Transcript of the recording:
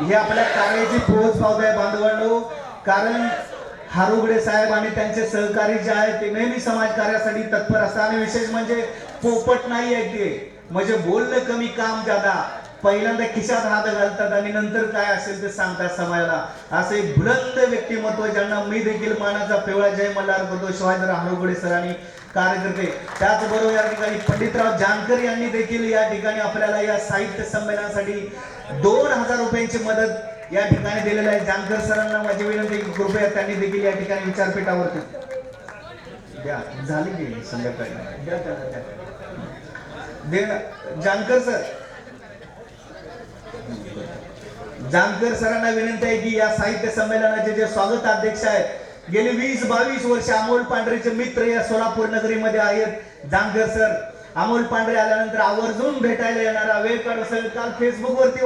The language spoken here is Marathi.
हे आपल्या कार्याची पोहोच पावत आहे बांधवांनो. कारण हारुगडे साहेब आणि त्यांचे सहकारी जे आहेत ते नेहमी समाजकार्यासाठी तत्पर असतात. आणि विशेष म्हणजे पोपट नाही आहे ते. म्हणजे बोलणं कमी काम जादा. पहिल्यांदा खिशात हात घालतात आणि नंतर काय असेल ते सांगतात समाजाला. असे बुलंद व्यक्तिमत्व ज्यांना मी देखील मानाचा पिवळा जय मल्हार करतो शिवाजीराव हारुगडे सरांनी कार्यकर्ते. त्याचबरोबर या ठिकाणी पंडितराव जानकर यांनी देखील या ठिकाणी आपल्याला या साहित्य संमेलनासाठी दोन हजार रुपयांची मदत या ठिकाणी दिलेली आहे. जानकर सरांना माझी विनंती की कृपया त्यांनी देखील या ठिकाणी विचारपीठावरती द्या झाली की संध्याकाळी? द्या दे जानकर सर जानकर सरांना विनंती आहे की या साहित्य संमेलनाचे जे स्वागत अध्यक्ष आहेत गेली वीस बावीस वर्ष अमोल पांढरेचे मित्र या सोलापूर नगरीमध्ये आहेत. जानकर सर अमोल पांढरे आल्यानंतर आवर्जून भेटायला येणारा वेळ काढ असेल काल फेसबुक वरती